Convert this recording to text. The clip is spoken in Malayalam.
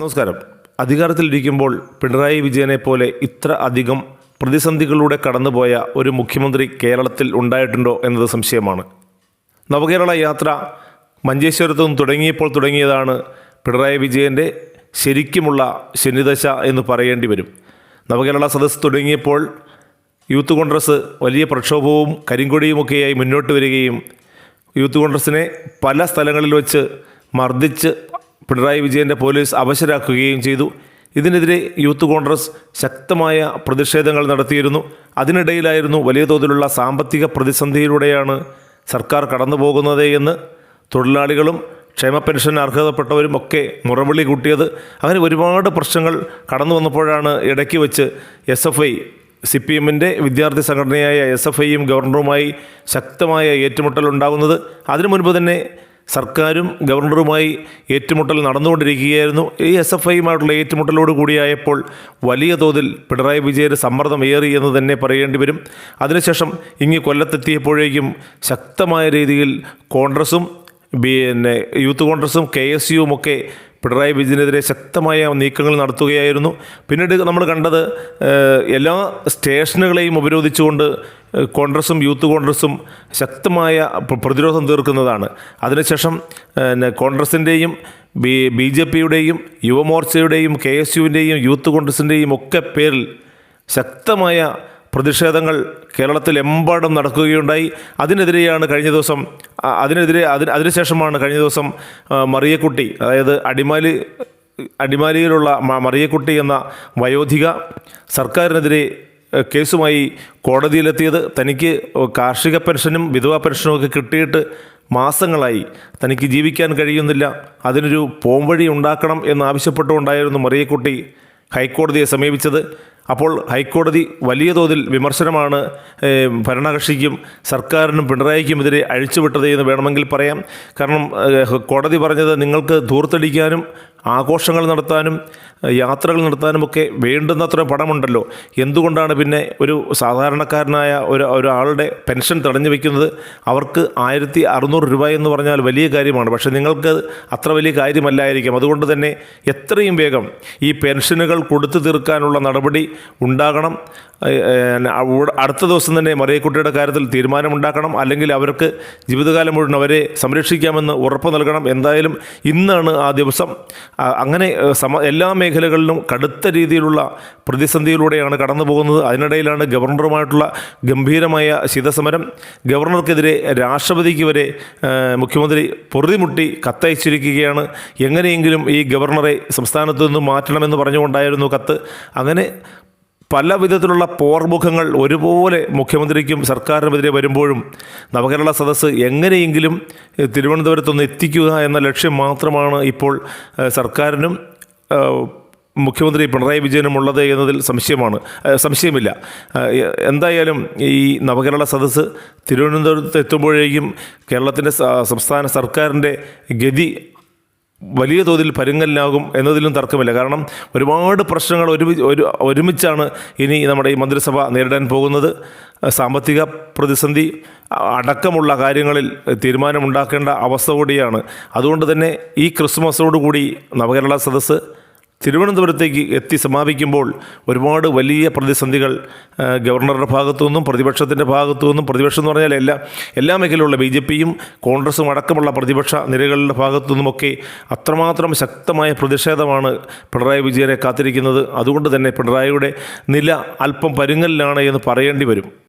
നമസ്കാരം. അധികാരത്തിലിരിക്കുമ്പോൾ പിണറായി വിജയനെ പോലെ ഇത്ര അധികം പ്രതിസന്ധികളിലൂടെ കടന്നുപോയ ഒരു മുഖ്യമന്ത്രി കേരളത്തിൽ ഉണ്ടായിട്ടുണ്ടോ എന്നത് സംശയമാണ്. നവകേരള യാത്ര മഞ്ചേശ്വരത്തു നിന്ന് തുടങ്ങിയപ്പോൾ തുടങ്ങിയതാണ് പിണറായി വിജയന്റെ ശരിക്കുമുള്ള ശനിദശ എന്ന് പറയേണ്ടി വരും. നവകേരള സദസ് തുടങ്ങിയപ്പോൾ യൂത്ത് കോൺഗ്രസ് വലിയ പ്രക്ഷോഭവും കരിങ്കൊടിയുമൊക്കെയായി മുന്നോട്ട് വരികയും യൂത്ത് കോൺഗ്രസിനെ പല സ്ഥലങ്ങളിൽ വെച്ച് മർദ്ദിച്ച് പിണറായി വിജയന്റെ പോലീസ് അവശരാക്കുകയും ചെയ്തു. ഇതിനെതിരെ യൂത്ത് കോൺഗ്രസ് ശക്തമായ പ്രതിഷേധങ്ങൾ നടത്തിയിരുന്നു. അതിനിടയിലായിരുന്നു വലിയ തോതിലുള്ള സാമ്പത്തിക പ്രതിസന്ധിയിലൂടെയാണ് സർക്കാർ കടന്നു തൊഴിലാളികളും ക്ഷേമ പെൻഷൻ അർഹതപ്പെട്ടവരും ഒക്കെ മുറവിളി കൂട്ടിയത്. അങ്ങനെ ഒരുപാട് പ്രശ്നങ്ങൾ കടന്നു വന്നപ്പോഴാണ് ഇടയ്ക്ക് വെച്ച് S F I C P എമ്മിന്റെ വിദ്യാർത്ഥി സംഘടനയായ എസ് എഫ് ഐയും ഗവർണറുമായി ശക്തമായ ഏറ്റുമുട്ടൽ ഉണ്ടാകുന്നത്. അതിനു മുൻപ് തന്നെ സർക്കാരും ഗവർണറുമായി ഏറ്റുമുട്ടൽ നടന്നുകൊണ്ടിരിക്കുകയായിരുന്നു. ഈ എസ് എഫ് ഐയുമായിട്ടുള്ള ഏറ്റുമുട്ടലോട് കൂടിയായപ്പോൾ വലിയ തോതിൽ പിണറായി വിജയന് സമ്മർദ്ദം ഏറി എന്ന് തന്നെ പറയേണ്ടി വരും. അതിനുശേഷം ഇങ്ങ് കൊല്ലത്തെത്തിയപ്പോഴേക്കും ശക്തമായ രീതിയിൽ കോൺഗ്രസും പിന്നെ യൂത്ത് കോൺഗ്രസും കെ എസ് യുവും ഒക്കെ പിണറായി വിജയനെതിരെ ശക്തമായ നീക്കങ്ങൾ നടത്തുകയായിരുന്നു. പിന്നീട് നമ്മൾ കണ്ടത് എല്ലാ സ്റ്റേഷനുകളെയും ഉപരോധിച്ചുകൊണ്ട് കോൺഗ്രസും യൂത്ത് കോൺഗ്രസും ശക്തമായ പ്രതിരോധം തീർക്കുന്നതാണ്. അതിനുശേഷം കോൺഗ്രസിന്റെയും ബി ബി ജെ പിയുടെയും യുവമോർച്ചയുടെയും കെ എസ് യുവിന്റെയും യൂത്ത് കോൺഗ്രസിന്റെയും ഒക്കെ പേരിൽ ശക്തമായ പ്രതിഷേധങ്ങൾ കേരളത്തിലെമ്പാടും നടക്കുകയുണ്ടായി. അതിനെതിരെയാണ് കഴിഞ്ഞ ദിവസം അതിനെതിരെ അതിന് അതിനുശേഷമാണ് കഴിഞ്ഞ ദിവസം മറിയക്കുട്ടി അതായത് അടിമാലി അടിമാലിയിലുള്ള മറിയക്കുട്ടി എന്ന വയോധിക സർക്കാരിനെതിരെ കേസുമായി കോടതിയിലെത്തിയത്. തനിക്ക് കാർഷിക പെൻഷനും വിധവാ പെൻഷനും ഒക്കെ കിട്ടിയിട്ട് മാസങ്ങളായി തനിക്ക് ജീവിക്കാൻ കഴിയുന്നില്ല. അതിനൊരു പോംവഴി ഉണ്ടാക്കണം എന്നാവശ്യപ്പെട്ടുകൊണ്ടായിരുന്നു മറിയക്കുട്ടി ഹൈക്കോടതിയെ സമീപിച്ചത്. അപ്പോൾ ഹൈക്കോടതി വലിയ തോതിൽ വിമർശനമാണ് ഭരണകക്ഷിക്കും സർക്കാരിനും പിണറായിക്കുമെതിരെ അഴിച്ചുവിട്ടത് എന്ന് വേണമെങ്കിൽ പറയാം. കാരണം കോടതി പറഞ്ഞത് നിങ്ങൾക്ക് ധൂർത്തടിക്കാനും ആഘോഷങ്ങൾ നടത്താനും യാത്രകൾ നടത്താനുമൊക്കെ വേണ്ടുന്നത്ര പണമുണ്ടല്ലോ. എന്തുകൊണ്ടാണ് പിന്നെ ഒരു സാധാരണക്കാരനായ ഒരു ഒരാളുടെ പെൻഷൻ തടഞ്ഞു വയ്ക്കുന്നത് അവർക്ക് ആയിരത്തി അറുന്നൂറ് രൂപ എന്ന് പറഞ്ഞാൽ വലിയ കാര്യമാണ്. പക്ഷേ നിങ്ങൾക്ക് അത്ര വലിയ കാര്യമല്ലായിരിക്കും. അതുകൊണ്ട് തന്നെ എത്രയും വേഗം ഈ പെൻഷനുകൾ കൊടുത്തു തീർക്കാനുള്ള നടപടി ഉണ്ടാകണം. അടുത്ത ദിവസം തന്നെ മറിയക്കുട്ടിയുടെ കാര്യത്തിൽ തീരുമാനമുണ്ടാക്കണം. അല്ലെങ്കിൽ അവർക്ക് ജീവിതകാലം മുഴുവൻ അവരെ സംരക്ഷിക്കാമെന്ന് ഉറപ്പ് നൽകണം. എന്തായാലും ഇന്നാണ് ആ ദിവസം. അങ്ങനെ സമ എല്ലാ മേഖലകളിലും കടുത്ത രീതിയിലുള്ള പ്രതിസന്ധിയിലൂടെയാണ് കടന്നു പോകുന്നത്. അതിനിടയിലാണ് ഗവർണറുമായിട്ടുള്ള ഗംഭീരമായ ശീതസമരം ഗവർണർക്കെതിരെ രാഷ്ട്രപതിക്ക് വരെ മുഖ്യമന്ത്രി പൊറുതിമുട്ടി കത്തയച്ചിരിക്കുകയാണ്. എങ്ങനെയെങ്കിലും ഈ ഗവർണറെ സംസ്ഥാനത്ത് നിന്ന് മാറ്റണമെന്ന് പറഞ്ഞുകൊണ്ടായിരുന്നു കത്ത്. അങ്ങനെ പല വിധത്തിലുള്ള പോർമുഖങ്ങൾ ഒരുപോലെ മുഖ്യമന്ത്രിക്കും സർക്കാരിനുമെതിരെ വരുമ്പോഴും നവകേരള സദസ്സ് എങ്ങനെയെങ്കിലും തിരുവനന്തപുരത്തൊന്ന് എത്തിക്കുക എന്ന ലക്ഷ്യം മാത്രമാണ് ഇപ്പോൾ സർക്കാരിനും മുഖ്യമന്ത്രി പിണറായി വിജയനും ഉള്ളത് എന്നതിൽ സംശയമാണ്. സംശയമില്ല. എന്തായാലും ഈ നവകേരള സദസ്സ് തിരുവനന്തപുരത്ത് എത്തുമ്പോഴേക്കും കേരളത്തിന്റെ സംസ്ഥാന സർക്കാരിന്റെ ഗതി വലിയ തോതിൽ പരുങ്ങലിനാകും എന്നതിലും തർക്കമില്ല. കാരണം ഒരുപാട് പ്രശ്നങ്ങൾ ഒരുമി ഒരു ഒരുമിച്ചാണ് ഇനി നമ്മുടെ ഈ മന്ത്രിസഭ നേരിടാൻ പോകുന്നത്. സാമ്പത്തിക പ്രതിസന്ധി അടക്കമുള്ള കാര്യങ്ങളിൽ തീരുമാനമുണ്ടാക്കേണ്ട അവസ്ഥ കൂടിയാണ്. അതുകൊണ്ട് തന്നെ ഈ ക്രിസ്മസോടുകൂടി നവകേരള സദസ്സ് തിരുവനന്തപുരത്തേക്ക് എത്തി സമാപിക്കുമ്പോൾ ഒരുപാട് വലിയ പ്രതിസന്ധികൾ ഗവർണറുടെ ഭാഗത്തു നിന്നും പ്രതിപക്ഷത്തിന്റെ ഭാഗത്തു നിന്നും പ്രതിപക്ഷം എന്ന് പറഞ്ഞാൽ എല്ലാ എല്ലാ മേഖലയിലുള്ള ബി ജെ പിയും കോൺഗ്രസും അടക്കമുള്ള പ്രതിപക്ഷ നിരകളുടെ ഭാഗത്തു നിന്നുമൊക്കെ അത്രമാത്രം ശക്തമായ പ്രതിഷേധമാണ് പിണറായി വിജയനെ കാത്തിരിക്കുന്നത്. അതുകൊണ്ട് തന്നെ പിണറായിയുടെ നില അല്പം പരുങ്ങലിലാണ് എന്ന് പറയേണ്ടി വരും.